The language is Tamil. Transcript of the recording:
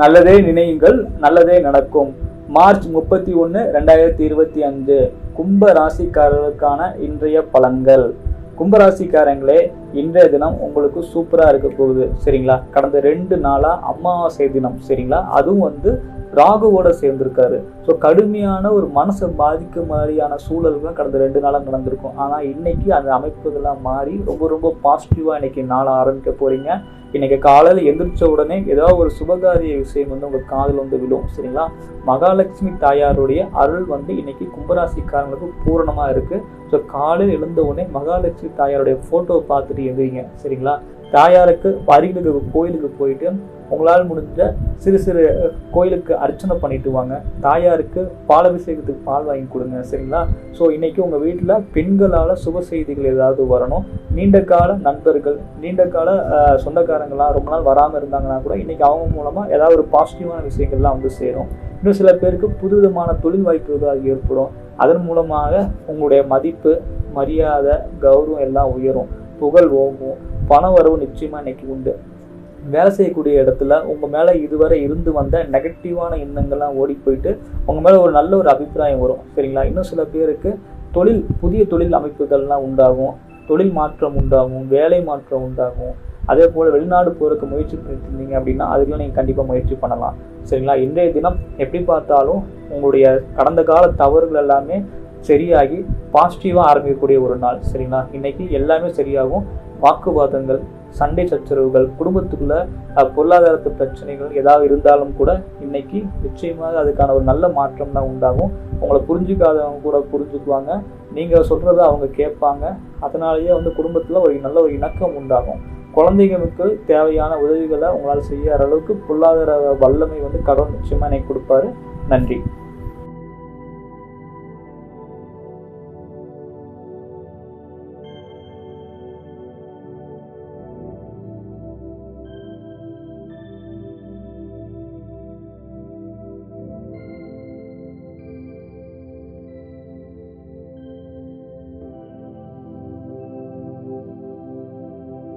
நல்லதே நினையுங்கள் நல்லதே நடக்கும். மார்ச் முப்பத்தி ஒன்று ரெண்டாயிரத்தி இருபத்தி அஞ்சு. கும்ப ராசிக்காரர்களுக்கான இன்றைய பலன்கள். கும்பராசிக்காரங்களே இன்றைய தினம் உங்களுக்கு சூப்பராக இருக்க போகுது. சரிங்களா? கடந்த ரெண்டு நாளாக அமாவாசை தினம் சரிங்களா? அதுவும் வந்து ராகுவோட சேர்ந்திருக்காரு. ஸோ கடுமையான ஒரு மனசை பாதிக்க மாதிரியான சூழல்கள் கடந்த ரெண்டு நாளாக நடந்திருக்கும். ஆனால் இன்னைக்கு அந்த அமைப்புகள்லாம் மாறி ரொம்ப ரொம்ப பாசிட்டிவாக இன்னைக்கு நாளை ஆரம்பிக்க போறீங்க. இன்னைக்கு காலையில் எந்திரிச்ச உடனே ஏதாவது ஒரு சுபகாரிய விஷயம் வந்து உங்கள் காதில் வந்து விழும் சரிங்களா? மகாலட்சுமி தாயாருடைய அருள் வந்து இன்னைக்கு கும்பராசிக்காரங்களுக்கு பூரணமாக இருக்குது ஸோ காலையில் எழுந்த உடனே மகாலட்சுமி தாயாருடைய ஃபோட்டோவை பார்த்துட்டு எந்திரிங்க சரிங்களா? தாயாருக்கு அருகில் இருக்க கோயிலுக்கு போயிட்டு உங்களால் முடிஞ்ச சிறு சிறு கோயிலுக்கு அர்ச்சனை பண்ணிட்டு வாங்க. தாயாருக்கு பால் அபிஷேகத்துக்கு பால் வாங்கி கொடுங்க சரிங்களா? ஸோ இன்னைக்கு உங்கள் வீட்டில் பெண்களால் சுப செய்திகள் ஏதாவது வரணும். நீண்ட கால நண்பர்கள் நீண்ட கால சொந்தக்காரங்களாம் ரொம்ப நாள் வராமல் இருந்தாங்கன்னா கூட இன்னைக்கு அவங்க மூலமாக ஏதாவது ஒரு பாசிட்டிவான விஷயங்கள்லாம் வந்து சேரும். இன்னும் சில பேருக்கு புதுவிதமான தொழில் வாய்ப்புகள் ஏற்படும். அதன் மூலமாக உங்களுடைய மதிப்பு மரியாதை கௌரவம் எல்லாம் உயரும். புகழ் ஓங்கும். பண வரவு நிச்சயமாக இன்னைக்கு உண்டு. வேலை செய்யக்கூடிய இடத்துல உங்கள் மேலே இதுவரை இருந்து வந்த நெகட்டிவான எண்ணங்கள்லாம் ஓடி போயிட்டு உங்கள் மேலே ஒரு நல்ல ஒரு அபிப்பிராயம் வரும். சரிங்களா? இன்னும் சில பேருக்கு தொழில் புதிய தொழில் அமைப்புகள்லாம் உண்டாகும். தொழில் மாற்றம் உண்டாகும் வேலை மாற்றம் உண்டாகும். அதே போல் வெளிநாடு போகிறதுக்கு முயற்சி பண்ணியிருந்தீங்க இருந்தீங்க அப்படின்னா அதுக்கெல்லாம் நீங்கள் கண்டிப்பாக முயற்சி பண்ணலாம். சரிங்களா? இன்றைய தினம் எப்படி பார்த்தாலும் உங்களுடைய கடந்த கால தவறுகள் எல்லாமே சரியாகி பாசிட்டிவாக ஆரம்பிக்கக்கூடிய ஒரு நாள். சரிங்களா? இன்னைக்கு எல்லாமே சரியாகும். வாக்குவாதங்கள் சண்டை சச்சரவுகள் குடும்பத்துக்குள்ள பொருளாதாரத்து பிரச்சனைகள் ஏதாவது இருந்தாலும் கூட இன்னைக்கு நிச்சயமாக அதுக்கான ஒரு நல்ல மாற்றம் தான் உண்டாகும். உங்களை புரிஞ்சுக்காதவங்க கூட புரிஞ்சுக்குவாங்க. நீங்கள் சொல்கிறத அவங்க கேட்பாங்க. அதனாலேயே வந்து குடும்பத்தில் ஒரு நல்ல ஒரு இணக்கம் உண்டாகும். குழந்தைகளுக்கு தேவையான உதவிகளை உங்களால் செய்யற அளவுக்கு பொருளாதார வல்லமை வந்து கடவுள் நிச்சயமாக எனக்கு கொடுப்பாரு. நன்றி.